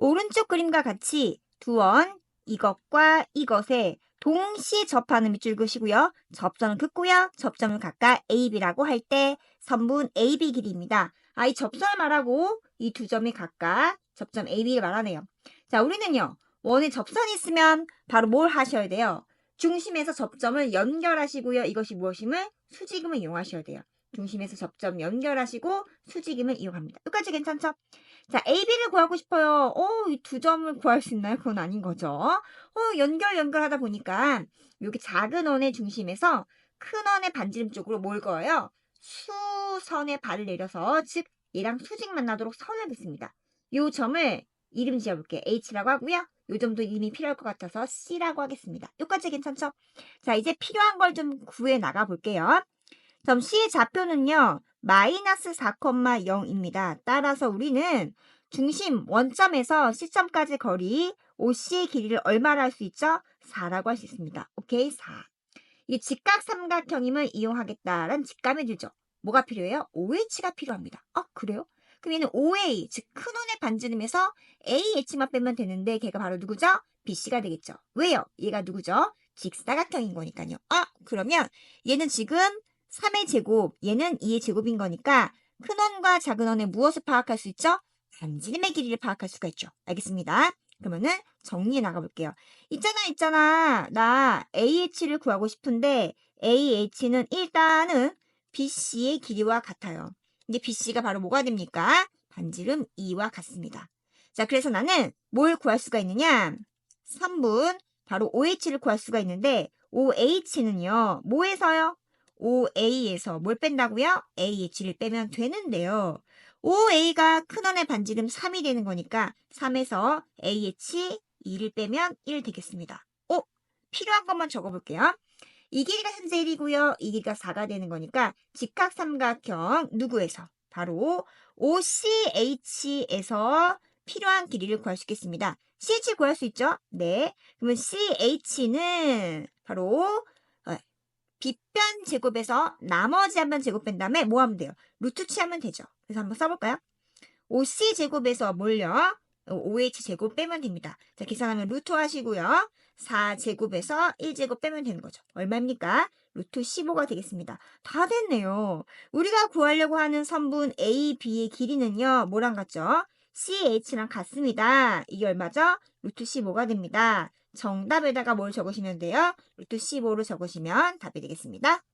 오른쪽 그림과 같이 두 원 이것과 이것에 동시에 접하는 밑줄 그시고요. 접점을 긋고요. 접점을 각각 AB라고 할 때 선분 AB 길이입니다. 아, 이 접선을 말하고 이 두 점이 각각 접점 AB를 말하네요. 자, 우리는요. 원에 접선이 있으면 바로 뭘 하셔야 돼요? 중심에서 접점을 연결하시고요. 이것이 무엇임을 수직음을 이용하셔야 돼요. 중심에서 접점 연결하시고 수직임을 이용합니다. 끝까지 괜찮죠? 자, AB를 구하고 싶어요. 어, 이두 점을 구할 수 있나요? 그건 아닌 거죠. 어, 연결 연결하다 보니까 여기 작은 원의 중심에서 큰 원의 반지름 쪽으로 몰 거예요. 수선에 발을 내려서 즉 얘랑 수직 만나도록 선을 긋습니다. 요 점을 이름 지어볼게요. H라고 하고요. 요 점도 이름이 필요할 것 같아서 C라고 하겠습니다. 여기까지 괜찮죠? 자, 이제 필요한 걸 좀 구해 나가 볼게요. 점 C의 좌표는요. 마이너스 4,0입니다. 따라서 우리는 중심 원점에서 C점까지 거리 OC의 길이를 얼마로 할수 있죠? 4라고 할 수 있습니다. 오케이, 4. 이 직각 삼각형임을 이용하겠다라는 직감이 들죠. 뭐가 필요해요? OH가 필요합니다. 아, 그래요? 그럼 얘는 OA, 즉큰 원의 반지름에서 AH만 빼면 되는데 걔가 바로 누구죠? BC가 되겠죠. 왜요? 얘가 누구죠? 직사각형인 거니까요. 아, 그러면 얘는 지금 3의 제곱, 얘는 2의 제곱인 거니까 큰 원과 작은 원의 무엇을 파악할 수 있죠? 반지름의 길이를 파악할 수가 있죠. 알겠습니다. 그러면은 정리해 나가볼게요. 있잖아, 있잖아. 나 AH를 구하고 싶은데 AH는 일단은 BC의 길이와 같아요. 이제 BC가 바로 뭐가 됩니까? 반지름 2와 같습니다. 자, 그래서 나는 뭘 구할 수가 있느냐? 3분, 바로 OH를 구할 수가 있는데 OH는요, 뭐에서요? OA에서 뭘 뺀다고요? AH를 빼면 되는데요. OA가 큰 원의 반지름 3이 되는 거니까 3에서 AH 2를 빼면 1 되겠습니다. 어? 필요한 것만 적어볼게요. 이 길이가 현재 1이고요. 이 길이가 4가 되는 거니까 직각삼각형 누구에서? 바로 OCH에서 필요한 길이를 구할 수 있겠습니다. CH 구할 수 있죠? 네. 그러면 CH는 바로 빗변 제곱에서 나머지 한 번 제곱 뺀 다음에 뭐 하면 돼요? 루트 취하면 되죠. 그래서 한번 써볼까요? 5C 제곱에서 뭘요? 5H 제곱 빼면 됩니다. 자, 계산하면 루트 하시고요. 4제곱에서 1제곱 빼면 되는 거죠. 얼마입니까? 루트 15가 되겠습니다. 다 됐네요. 우리가 구하려고 하는 선분 A, B의 길이는요. 뭐랑 같죠? CH랑 같습니다. 이게 얼마죠? 루트 15가 됩니다. 정답에다가 뭘 적으시면 돼요? 루트 15로 적으시면 답이 되겠습니다.